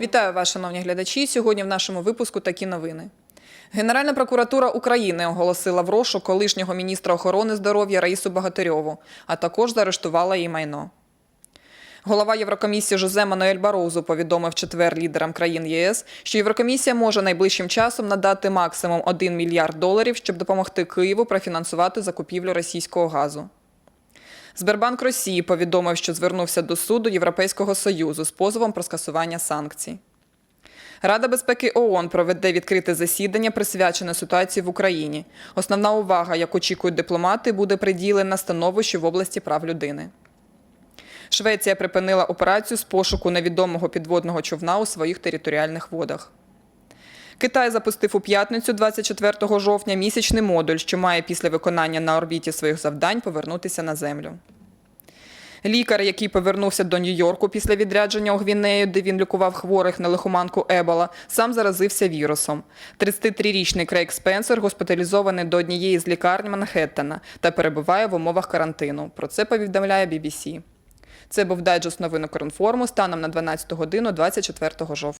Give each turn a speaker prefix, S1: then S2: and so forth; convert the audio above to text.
S1: Вітаю вас, шановні глядачі. Сьогодні в нашому випуску такі новини. Генеральна прокуратура України оголосила в розшук колишнього міністра охорони здоров'я Раїсу Багатирьову, а також заарештувала її майно. Голова Єврокомісії Жозе Мануель Барозу повідомив четвер лідерам країн ЄС, що Єврокомісія може найближчим часом надати максимум 1 мільярд доларів, щоб допомогти Києву профінансувати закупівлю російського газу. Сбербанк Росії повідомив, що звернувся до суду Європейського Союзу з позовом про скасування санкцій. Рада безпеки ООН проведе відкрите засідання, присвячене ситуації в Україні. Основна увага, як очікують дипломати, буде приділена становищу в області прав людини. Швеція припинила операцію з пошуку невідомого підводного човна у своїх територіальних водах. Китай запустив у п'ятницю, 24 жовтня, місячний модуль, що має після виконання на орбіті своїх завдань повернутися на Землю. Лікар, який повернувся до Нью-Йорку після відрядження у Гвінею, де він лікував хворих на лихоманку Ебола, сам заразився вірусом. 33-річний Крейг Спенсер госпіталізований до однієї з лікарень Манхеттена та перебуває в умовах карантину. Про це повідомляє BBC. Це був дайджест новин Укрінформу станом на 12 годину 24 жовтня.